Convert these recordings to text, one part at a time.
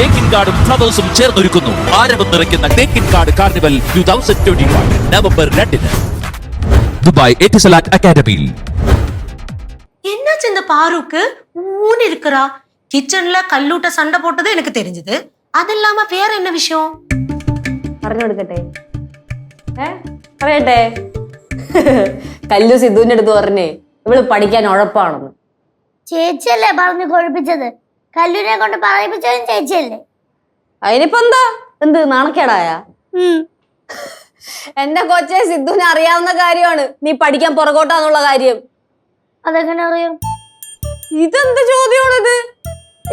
തേക്കിൻ കാർഡും ഫ്ലവേഴ്സും ചേർന്നൊരുക്കുന്നു ആരവം നിറയ്ക്കുന്ന Thekkinkadu carnival two thousand twenty one November രണ്ടിന് ദുബായ് എറ്റിസലാറ്റ് അക്കാദമിയിൽ என்னாச்சு இந்த பாருக்கு ஊன்னு இருக்கிறா கிச்சன்ல கல்லூட்ட சண்டை போட்டது எனக்கு தெரிஞ்சது அது இல்லாம வேற என்ன விஷயம் പറഞ്ഞു കൊടുക്കട്ടെ ഏ പറയട്ടെ കല്ലു സിദ്ധുവിന്റെ അടുത്ത് പറഞ്ഞേ ഇവള് പഠിക്കാൻ ഉഴപ്പാണെന്ന് ചേച്ചിയല്ലേ പറഞ്ഞു കൊഴിപ്പിച്ചത് കല്ലുനെ കൊണ്ട് പറയിപ്പിച്ചതും ചേച്ചിയല്ലേ? അതിനിപ്പോ എന്താ എന്ത് നാണക്കേടായ എന്റെ കൊച്ചെ സിദ്ധുവിനെ അറിയാവുന്ന കാര്യമാണ്. നീ പഠിക്കാൻ പുറകോട്ടാന്നുള്ള കാര്യം. അതെങ്ങനെ അറിയാം? ഇതെന്ത് ചോദ്യമാണ് ഇത്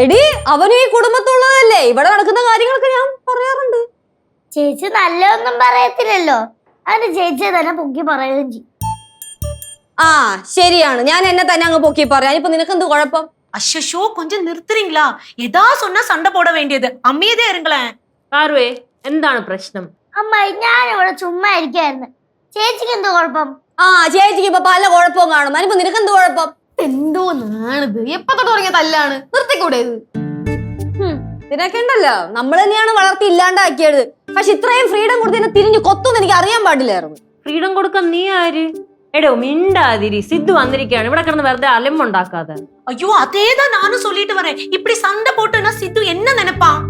എടി അവനും ഈ കുടുംബത്തുള്ളതല്ലേ? ഇവിടെ നടക്കുന്ന കാര്യങ്ങളൊക്കെ ഞാൻ പറയാറുണ്ട്. ചേച്ചി നല്ലതൊന്നും പറയത്തില്ലല്ലോ. അതിന് ചേച്ചി തന്നെ പൊക്കി പറയുകയും ചെയ്യും. ആ ശരിയാണ്. ഞാൻ എന്നെ തന്നെ അങ്ങ് പൊക്കി പറയാം. ഇപ്പൊ നിനക്ക് എന്ത് കുഴപ്പം? அஷோ கொஞ்சம் நிறுத்துறீங்களா ஏதா சொன்னா சண்டை போட வேண்டியது அமைதியா இருங்களேன் പാറുവേ എന്താണ് പ്രശ്നം അമ്മായി ഞാൻ ഇവിടെ ചുമ്മാ ഇരിക്കായിരുന്നു ചേച്ചിക്ക് എന്തോ കുഴപ്പം ആ ചേച്ചിക്ക് ഇപ്പൊ പല കുഴപ്പവും കാണും അതിനിപ്പോ നിനക്ക് എന്ത് കുഴപ്പം എന്തോ നാണിത് എപ്പൊ തൊട്ട് തുടങ്ങിയ തല്ലാണ് നിർത്തിക്കൂടെ ഇത് ഇതിനൊക്കെ ഉണ്ടല്ലോ നമ്മൾ തന്നെയാണ് വളർത്തി ഇല്ലാണ്ടാക്കിയത് പക്ഷെ ഇത്രയും ഫ്രീഡം കൊടുത്തതിന് തിരിഞ്ഞു കൊത്തുന്ന് എനിക്ക് അറിയാൻ പാടില്ലായിരുന്നു ഫ്രീഡം കൊടുക്കാൻ നീ ആര് എടോ മിണ്ടാതിരി സിദ്ധു വന്നിരിക്കുകയാണ് ഇവിടെ കിടന്ന് വെറുതെ അലമ്പുണ്ടാക്കാതെ ஐயோ அதேதான் நானும் சொல்லிட்டு வரேன் இப்படி சண்டை போட்டுன்னா சித்து என்ன நினைப்பான்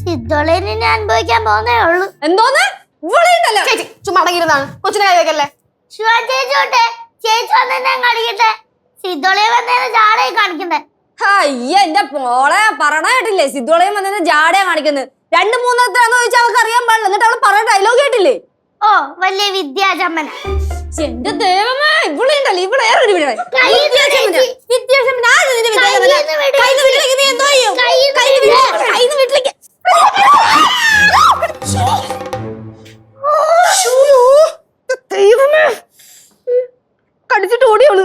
സിദ്ധോളേനെ ഞാൻ അനുഭവിക്കാൻ പോകുന്നേ ഉള്ളൂ എന്തോന്ന് ഇവിടെ ഉണ്ടല്ലോ ചേച്ചി ചുമ്മാ അടങ്ങിയിരുന്നാണ് കൊച്ചിനെ കൈ വെക്കല്ലേ ശിവ ചേച്ചി തൊട്ടെ ചേച്ചി വന്നെ കാണിക്കട്ടെ സിദ്ധോളയെ വന്നേനെ ജാടയെ കാണിക്കണ്ടേ അയ്യ എന്റെ മോളെ പറയണ കേട്ടില്ലേ സിദ്ധുളയും വന്നതിന് ജാടയാ കാണിക്കുന്നത് രണ്ട് മൂന്നെത്രയാന്ന് ചോദിച്ചാൽ അവൾക്ക് അറിയാൻ പാടില്ല എന്നിട്ട് അവൾ പറഞ്ഞ ഡയലോഗ് കേട്ടില്ലേ ഓ വലിയ വിദ്യാചമ്മന ശ്ശെ, എന്റെ ദൈവമേ ഇവിടെ ഉണ്ടല്ലോ ഇവിടെ വേറെ ഒരു വീട് കയ്യിന്ന് ചേച്ചി. വിദ്യാഭ്യാസം ആര് നിന്റെ വിദ്യാഭ്യാസം? കയ്യിന്ന് വിട്. കയ്യിന്ന് വിട്ടില്ലെങ്കിൽ നീ എന്തോ ചെയ്യും? കയ്യിന്ന് കയ്യിന്ന് വിട്. വിട്. കയ്യിന്ന് വിട്ടില്ലെങ്കിൽ ദൈവമേ കടിച്ചിട്ട് ഓടിയോൾ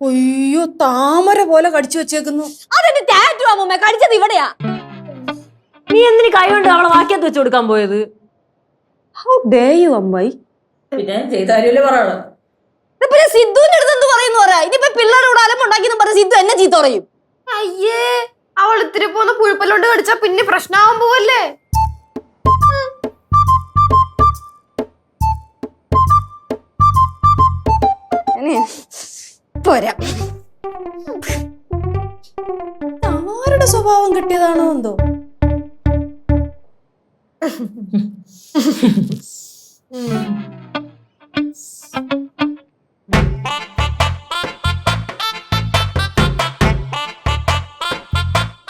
അയ്യോ താമര പോലെ കടിച്ചു വെച്ചേക്കുന്നു അതെന്റെ ടാറ്റു അമ്മൂമ്മ കടിച്ചത് ഇവിടെയാ നീ എന്തിനു കൈ കൊണ്ട് അവളെ വാക്യത്ത് വെച്ചു കൊടുക്കാൻ പോയത് ഹൗ ഡേ യു അമ്മായി? പിന്നെ ചെയ്താലല്ലേ പറയണം. പിന്നെ സിദ്ധുവിന്റെ അടുത്ത് എന്ത് പറയുന്നു പറയാ? ഇനിയിപ്പോ പിള്ളേരോട് അലമ്പുണ്ടാക്കിയെന്ന് പറഞ്ഞ സിദ്ധു എന്നെ ചീത്ത പറയും. അയ്യേ അവൾ ഇത്തിരി പോന്ന പുഴുപ്പല്ലോണ്ട് കടിച്ചാ പിന്നെ പ്രശ്നമാവാൻ പോവല്ലേ? പോരാ. ആരുടെ സ്വഭാവം കിട്ടിയതാണോ എന്തോ?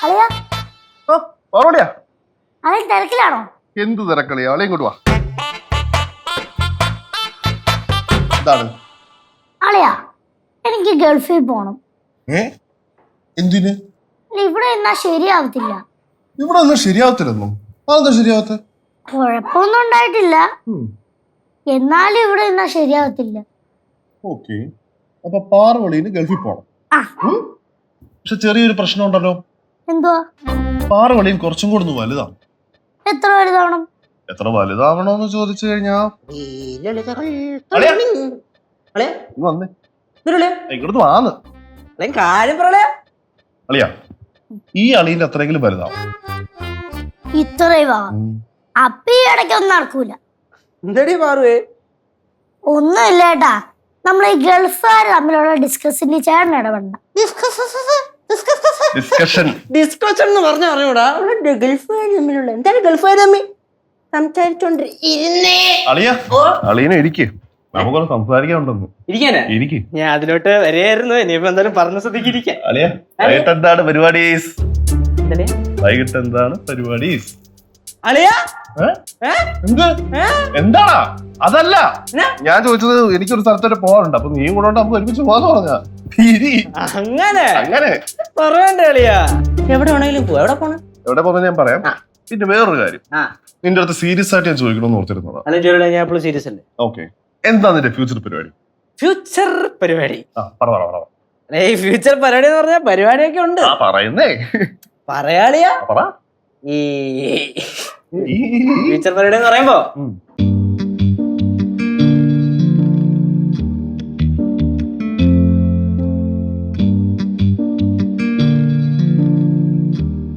അളിയാ? ഓ ഓർമ്മടിയാ അളി തിരക്കിലാണോ? എന്ത് തിരക്കളി? അവളെ ഇങ്ങോട്ട് വാ. എന്താണ് അളിയാ എനിക്ക് ഗൾഫിൽ പോണം. ഏ? എന്തിന്? ഇവിടെ എന്നാ ശരിയാവത്തില്ല. ഇവിടെ ഒന്നും ശരിയാവത്തില്ലെന്നും? അതെന്താ ശരിയാവത്ത്? കുഴപ്പമൊന്നും ഉണ്ടായിട്ടില്ല. എന്നാലും ഇവിടെ എന്നാ ശരിയാവത്തില്ല. ഓക്കെ. അപ്പൊ പാർവളിന് ഗൾഫിൽ പോണം. പക്ഷെ ചെറിയൊരു പ്രശ്നം ഉണ്ടല്ലോ എന്തുവാ? പാറവളിയും കുറച്ചും കൂടെ ഒന്ന് വലുതാണ് എത്ര വലുതാവണം? എത്ര വലുതാവണോന്ന് ചോദിച്ചു കഴിഞ്ഞാ? ഇങ്ങോട്ട് വാന്ന്. കാര്യം പറയലേ അളിയാ ഈ അളിന്റെ അത്രയെങ്കിലും വലുതാവും. അപ്പൊ ഈ ഇടയ്ക്ക് ഒന്നും നടക്കൂല. എന്തടി ഒന്നുമില്ല ഏട്ടാ. നമ്മൾ ഈ ഗൾഫുകാർ തമ്മിലുള്ള ഡിസ്കസിന് ചേട്ടൻ ഇടപെടണ്ട. ഡിസ്കഷൻ ഡിസ്കഷൻ എന്ന് പറഞ്ഞ അറിഞ്ഞൂടാ. അവിടെ ഗൾഫുകാർ തമ്മിലുള്ള. എന്താണ് ഗൾഫുകാർ തമ്മിൽ? സംസാരിച്ചോണ്ട് ഇരുന്നേ. അളിയ അളിയനെ ഇരിക്കേ. നമുക്കൊന്ന് സംസാരിക്കാനുണ്ടെന്ന്. ഇരിക്കാനാ? ഇരിക്കേ. ഞാൻ അതിലോട്ട് വരെയായിരുന്നു ഇനിയിപ്പോ എന്തായാലും പറഞ്ഞ സ്ഥിതിക്ക് ഇരിക്കാം. അളിയ എന്താണ് പരിപാടി? വൈകിട്ട് എന്താണ് പരിപാടി? എന്താടാ? അതല്ല. ഞാൻ ചോദിച്ചത് എനിക്കൊരു സ്ഥലത്ത് പോകാറുണ്ട് പോകാനുണ്ട്. അപ്പൊ നീ കൂടെ നമുക്ക് ഒരുമിച്ച് പോകാന്ന് പറഞ്ഞ അങ്ങനെ? അങ്ങനെ. എവിടെ വേണമെങ്കിലും പോ എവിടെ പോണം? എവിടെ പോകുന്ന ഞാൻ പറയാം. പിന്നെ വേറൊരു കാര്യം. നിന്റെ അടുത്ത് സീരിയസ് ആയിട്ട് ഞാൻ ചോദിക്കണമെന്ന് ഓർത്തിരുന്നതാ. ഞാൻ എപ്പോഴും സീരിയസ് അല്ലേ? ഓക്കെ. എന്താ നിന്റെ ഫ്യൂച്ചർ പരിപാടി? ഫ്യൂച്ചർ പരിപാടി. ആ പറ പറ പറ ഫ്യൂച്ചർ പരിപാടി എന്ന് പറഞ്ഞാൽ പരിപാടിയൊക്കെ ഉണ്ട്. ആ പറയുന്നേ. പറയാളിയാ പറ ഈ എന്ന് പറയുമ്പോ.